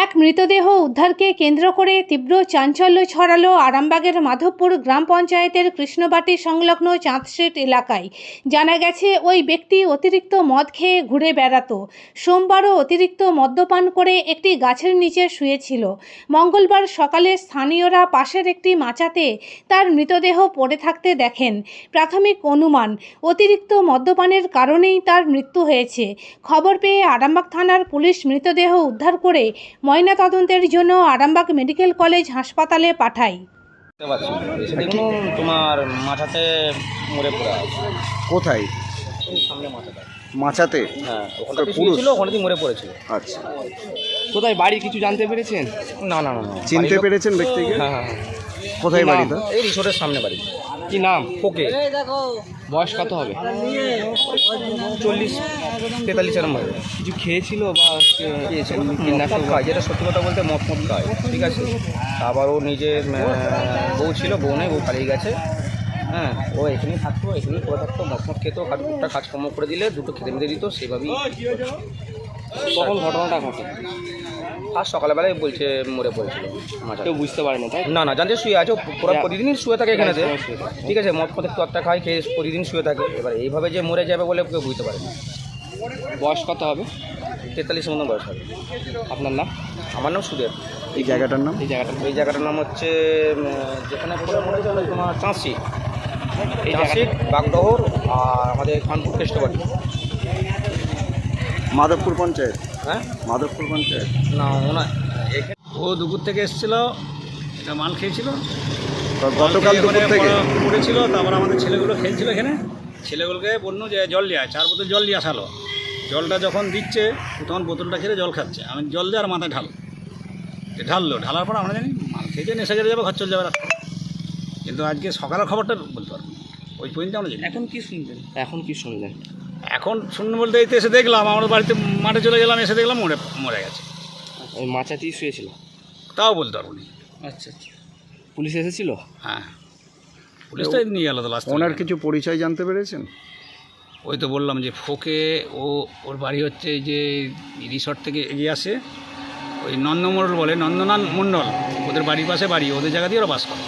এক মৃতদেহ উদ্ধারকে কেন্দ্র করে তীব্র চাঞ্চল্য ছড়ালো আরামবাগের মাধবপুর গ্রাম পঞ্চায়েতের কৃষ্ণবাটি সংলগ্ন চাঁদশেট এলাকায়। জানা গেছে, ওই ব্যক্তি অতিরিক্ত মদ খেয়ে ঘুরে বেড়াতো। সোমবারও অতিরিক্ত মদ্যপান করে একটি গাছের নিচে শুয়েছিল। মঙ্গলবার সকালে স্থানীয়রা পাশের একটি মাচাতে তার মৃতদেহ পড়ে থাকতে দেখেন। প্রাথমিক অনুমান, অতিরিক্ত মদ্যপানের কারণেই তার মৃত্যু হয়েছে। খবর পেয়ে আরামবাগ থানার পুলিশ মৃতদেহ উদ্ধার করে ময়নাতদন্তের জন্য আরামবাগ মেডিকেল কলেজ হাসপাতালে পাঠায় দেখুন তোমার মাথাতে মরে পড়ে আছে। কোথায়? সামনে মাথাটা মাচাতে হ্যাঁ ওখানে পুরুষ? ছিল ওখানে মরে পড়েছিল আচ্ছা। কোথায় বাড়ি কিছু জানতে পেরেছেন? না না না না। চিনতে পেরেছেন ব্যক্তিকে? হ্যাঁ হ্যাঁ হ্যাঁ। কোথায় কি নাম? বাড়ি তো এই রিসোর্টের সামনে বাড়ি। কি নাম? ওকে বয়স কত হবে? চল্লিশ তেতাল্লিশ এরম হবে কিছু খেয়েছিল বা কীটনাশক খায় যেটা সত্যি কথা বলতে মদ মদ খায় ঠিক আছে? আবার ও নিজের বউ ছিল বউ নেই বউ পালিয়ে গেছে। হ্যাঁ ও এখানেই থাকতো এখানেই পড়ে থাকতো মদ মদ খেতো কাজ কাজকর্ম করে দিলে দুটো খেতে মেতে দিত সেভাবেই কখন ঘটনাটা ঘটে? আর সকালবেলায় বলছে মরে পড়েছিল। মাঝে কেউ বুঝতে পারেনি তাই? না না জানতে শুয়ে আছে পুরো প্রতিদিনই শুয়ে থাকে শুয়ে ঠিক আছে মদ একটু আটটা খায় খেয়ে প্রতিদিন শুয়ে থাকে। এবার এইভাবে যে মরে যাবে বলে কেউ বুঝতে পারে না বয়স কত হবে? তেতাল্লিশ মতো বয়স হবে। আপনার নাম? আমার নাম সুদের এই জায়গাটার নাম? এই জায়গাটা এই জায়গাটার নাম হচ্ছে যেখানে মনে হচ্ছে তোমার চাঁসি এই চাঁসি বাগডহর আর আমাদের খানপুর কেষ্টবাড়ি। মাধবপুর পঞ্চায়েত। হ্যাঁ? মাধবপুর পঞ্চায়েত। না ওনা এখানে ও দুপুর থেকে এসেছিল এটা মাল খেয়েছিল। তো গতকাল দুপুর থেকে? পড়েছিল তারপর আমাদের ছেলেগুলো খেলছিল এখানে। ছেলেগুলোকে বলল যে জল নিয়ে আয় চার বোতল জল নিয়ে আসালো জলটা যখন দিচ্ছে তখন বোতলটা খেলে জল খাচ্ছে। আমি জল দিয়ে আর মাথায় ঢাল। ঢাললো ঢালার পর আমরা জানি মাল খেয়েছে নেশা করে যাবে ঘর চলে যাবে রাস্তা কিন্তু আজকে সকালের খবরটা বলতে পারব ওই পর্যন্ত আমরা জানি এখন কি শুনলেন? এখন কি শুনলেন? এখন শুনুন বলতে এসে দেখলাম আমার বাড়িতে মাঠে চলে গেলাম এসে দেখলাম মরে মরে গেছে। ওই মাচাতেই শুয়েছিল। তাও বলতে পারব না। আচ্ছা আচ্ছা। পুলিশ এসেছিল? হ্যাঁ পুলিশ তো নিয়ে গেল তো লাস্ট ওনার কিছু পরিচয় জানতে পেরেছেন? ওই তো বললাম যে ফোকে ও ওর বাড়ি হচ্ছে যে রিসর্ট থেকে এগিয়ে আসে ওই নন্দমণ্ডল বলে নন্দনান মণ্ডল। ওদের বাড়ির পাশে বাড়ি ওদের জায়গা দিয়ে ওরা বাস করে।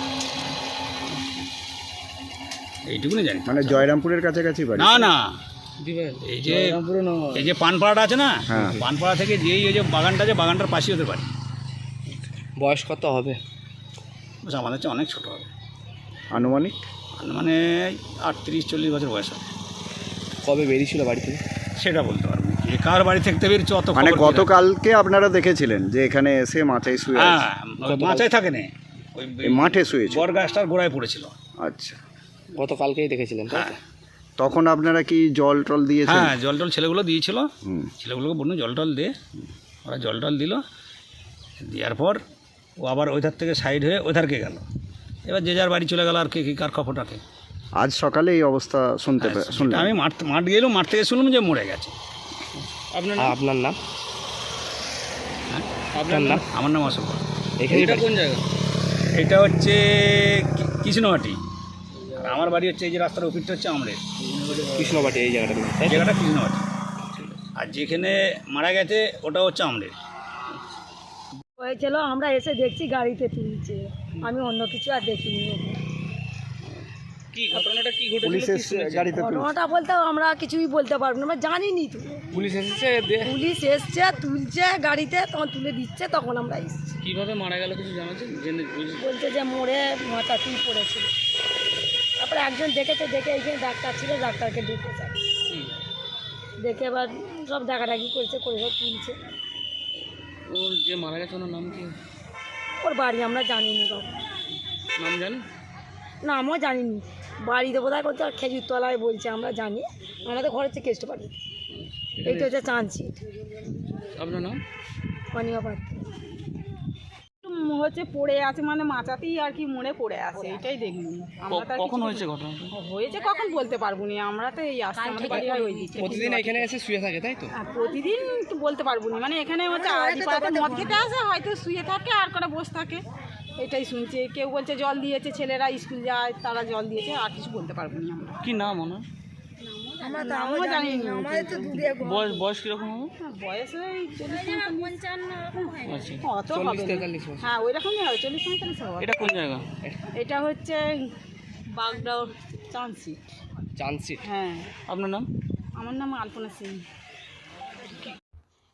এইটুকুনি জানি। মানে জয়রামপুরের কাছাকাছি বাড়ি? না না। এই যে এই যে পানপাড়াটা আছে না হ্যাঁ। পানপাড়া থেকে যেই এই যে বাগানটা আছে বাগানটার পাশেই হতে পারে। বয়স কত হবে? আমাদের চেয়ে অনেক ছোটো হবে। আনুমানিক? মানে আটত্রিশ চল্লিশ বছর বয়স হবে। কবে বেরিয়েছিল বাড়ি থেকে? সেটা বলতে পারব না। যে কার বাড়ি থাকতে বেরোচ্ছে অত মানে? গতকালকে আপনারা দেখেছিলেন যে এখানে এসে মাচায় শুয়ে আছে। হ্যাঁ মাচায় থাকে না ওই মাঠে শুয়েছে বর গাছটার গোড়ায় পড়েছিল। আচ্ছা। গতকালকেই দেখেছিলেন হ্যাঁ। তখন আপনারা কি জল টল দিয়েছেন? হ্যাঁ জল টল ছেলেগুলো দিয়েছিল। ছেলেগুলোকে বলুন জল টল দে। ওরা জল টল দিল। দেওয়ার পর ও আবার ওই ধার থেকে সাইড হয়ে ওই ধারকে গেল। এবার যে যার বাড়ি চলে গেল আর কে কি কার রাখে আজ সকালে এই অবস্থা শুনতে পে- শুনলেন? আমি মাঠ মাঠ গেলাম মাঠ থেকে শুনলাম যে মরে গেছে। আপনার আর আপনার নাম? আপনার নাম? আমার নাম অশোক এখানে কোন জায়গা? এটা হচ্ছে কি- কৃষ্ণমাটি। আর আমার বাড়ি হচ্ছে এই যে রাস্তার ওপিরটা হচ্ছে আমরের। কৃষ্ণবাটি এই জায়গাটা জায়গাটা কৃষ্ণমাটি আর যেখানে মারা গেছে ওটা হচ্ছে আমরের। হয়েছিল আমরা এসে দেখছি গাড়িতে তুলছে। আমি অন্য কিছু আর দেখিনি। কি ঘটনাটা কি ঘটেছিল গাড়িতে ঘটনাটা বলতে আমরা কিছুই বলতে পারব না আমরা জানিনি তো। পুলিশ এসেছে পুলিশ এসছে তুলছে গাড়িতে তখন তুলে দিচ্ছে তখন আমরা এসছি। কীভাবে মারা গেল কিছু জানাচ্ছেন বলছে যে মোড়ে মাথাতেই পড়েছিল তারপরে একজন দেখেছে দেখে এইখানে ডাক্তার ছিল ডাক্তারকে ডেকেছে দেখে এবার সব ডাকাডাকি করেছে করে সব তুলছে। ওর যে মারা গেছে ওনার নাম কি? ওর বাড়ি আমরা জানিনি বাবু নাম জানেন? না জানিনি। বাড়িতে বোধহয় করছে খেজুর তলায় বলছে আমরা জানি। আমাদের ঘরের থেকে কেষ্ট বাড়ি এইটা হচ্ছে চাঁদছি আপনার নাম? পানীয় পাত্র। হচ্ছে পড়ে আছে মানে মাচাতেই আর কি মনে পড়ে আছে এটাই দেখলাম আমরা তো কখন হয়েছে ঘটনাটা হয়েছে কখন বলতে পারব না আমরা তো এই আসতে আমাদের বাড়ি হয়। ওই দিকে। প্রতিদিন এখানে এসে শুয়ে থাকে তাই তো? আর প্রতিদিন তো বলতে পারব না মানে এখানে হচ্ছে আদি পাড়াতে মদ খেতে আসে হয়তো শুয়ে থাকে আর করে বসে থাকে। এটাই শুনছে কেউ বলছে জল দিয়েছে ছেলেরা স্কুল যায় তারা জল দিয়েছে আর কিছু বলতে পারব না আমরা। কি নাম ওনার? আমিও জানি না বয়স। বয়স কীরকম হবে? বয়স ওই চল্লিশ আচ্ছা। অত হবে হ্যাঁ ওই রকমই হবে চল্লিশ পঁয়তাল্লিশ হবে। এটা কোন জায়গা? এটা হচ্ছে চান্সি হ্যাঁ। আপনার নাম? আমার নাম আলপনা সিং